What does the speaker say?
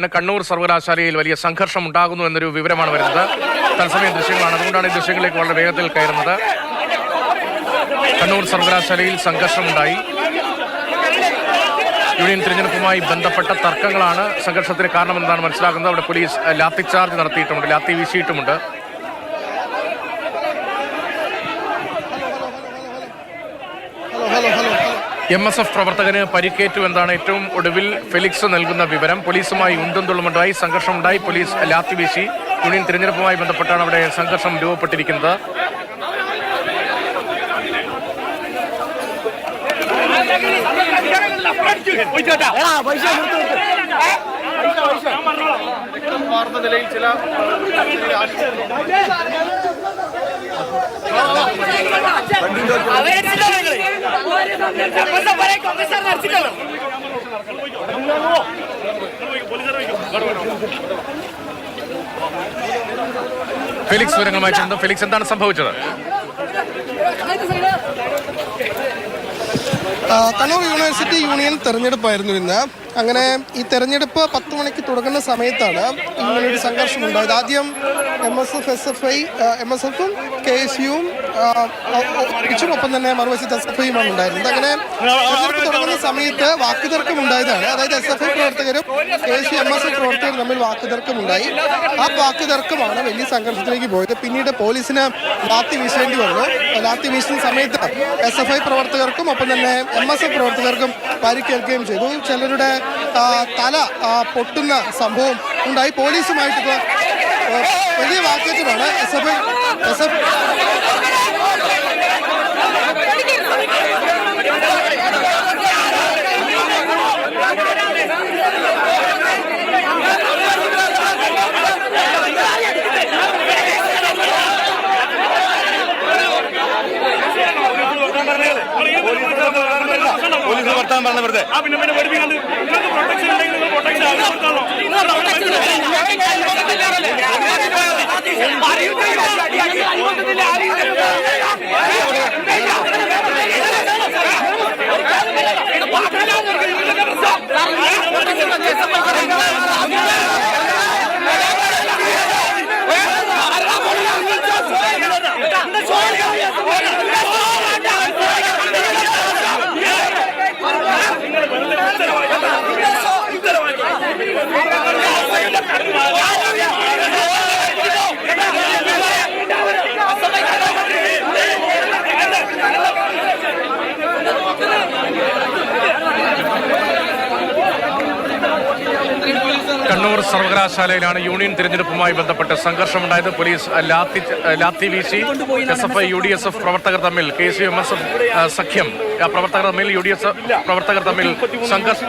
ഇന്ന് കണ്ണൂർ സർവകലാശാലയിൽ വലിയ സംഘർഷം ഉണ്ടാകുന്നു എന്നൊരു വിവരമാണ് വരുന്നത്. തത്സമയ ദൃശ്യങ്ങളാണ്. അതുകൊണ്ടാണ് ഈ ദൃശ്യങ്ങളിലേക്ക് വളരെ വേഗത്തിൽ കയറുന്നത്. കണ്ണൂർ സർവകലാശാലയിൽ സംഘർഷമുണ്ടായി. യൂണിയൻ തിരഞ്ഞെടുപ്പുമായി ബന്ധപ്പെട്ട തർക്കങ്ങളാണ് സംഘർഷത്തിന് കാരണമെന്നാണ് മനസ്സിലാക്കുന്നത് അവിടെ പോലീസ് അഹ്, ലാത്തി ചാർജ് നടത്തിയിട്ടുമുണ്ട് ലാത്തി വീശിയിട്ടുമുണ്ട്. എം എസ് എഫ് പ്രവർത്തകന് പരിക്കേറ്റു എന്നാണ് ഏറ്റവും ഒടുവിൽ ഫെലിക്സ് നൽകുന്ന വിവരം. പോലീസുമായി ഉണ്ടും തുള്ളുമുണ്ടായി. സംഘർഷമുണ്ടായി. പോലീസ് ലാത്തി വീശി. യൂണിയൻ തിരഞ്ഞെടുപ്പുമായി ബന്ധപ്പെട്ടാണ് അവിടെ സംഘർഷം രൂപപ്പെട്ടിരിക്കുന്നത്. ഫെലിക്സ് വിവരങ്ങളുമായി ചെന്നു ഫെലിക്സ് എന്താണ് സംഭവിച്ചത്? കണ്ണൂർ യൂണിവേഴ്സിറ്റി യൂണിയൻ തെരഞ്ഞെടുപ്പായിരുന്നു ഇന്ന്. അങ്ങനെ ഈ തെരഞ്ഞെടുപ്പ് പത്ത് മണിക്ക് തുടങ്ങുന്ന സമയത്താണ് ഇങ്ങനെ ഒരു സംഘർഷം ഉണ്ടായത്. ആദ്യം M S F S F I M S എഫും കെ എസ് യുവും ഒപ്പം തന്നെ മറുവശത്ത് എസ് എഫ് ഐയുമാണ് ഉണ്ടായിരുന്നത്. അങ്ങനെ തെരഞ്ഞെടുപ്പ് തുടങ്ങുന്ന സമയത്ത് വാക്കുതർക്കം ഉണ്ടായതാണ്. അതായത് എസ് എഫ് ഐ പ്രവർത്തകരും K S U M S F പ്രവർത്തകരും തമ്മിൽ വാക്കുതർക്കം ഉണ്ടായി. ആ വാക്കുതർക്കമാണ് വലിയ സംഘർഷത്തിലേക്ക് പോയത്. പിന്നീട് പോലീസിന് ലാത്തി വീശേണ്ടി വന്നു. ലാത്തി വീശുന്ന സമയത്ത് എസ് എഫ് ഐ പ്രവർത്തകർക്കും ഒപ്പം തന്നെ എം എസ് എഫ് പ്രവർത്തകർക്കും പരിക്കേൽക്കുകയും ചെയ്തു. ചിലരുടെ തല പൊട്ടുന്ന സംഭവം ഉണ്ടായി. പോലീസുമായിട്ട് വലിയ വാക്കേറ്റമാണ്. എസ് എഫ് എസ് എഫ് വർത്താൻ പറഞ്ഞ വെറുതെ പ്രൊട്ടക്ഷൻ കണ്ണൂർ സർവകലാശാലയിലാണ് യൂണിയൻ തിരഞ്ഞെടുപ്പുമായി ബന്ധപ്പെട്ട് സംഘർഷമുണ്ടായത്. പോലീസ് ലാത്തി ലാത്തി വീശി S F I U D S F പ്രവർത്തകർ തമ്മിൽ K C M S F സഖ്യം പ്രവർത്തകർ തമ്മിൽ യു ഡി എസ് എഫ് പ്രവർത്തകർ തമ്മിൽ സംഘർഷം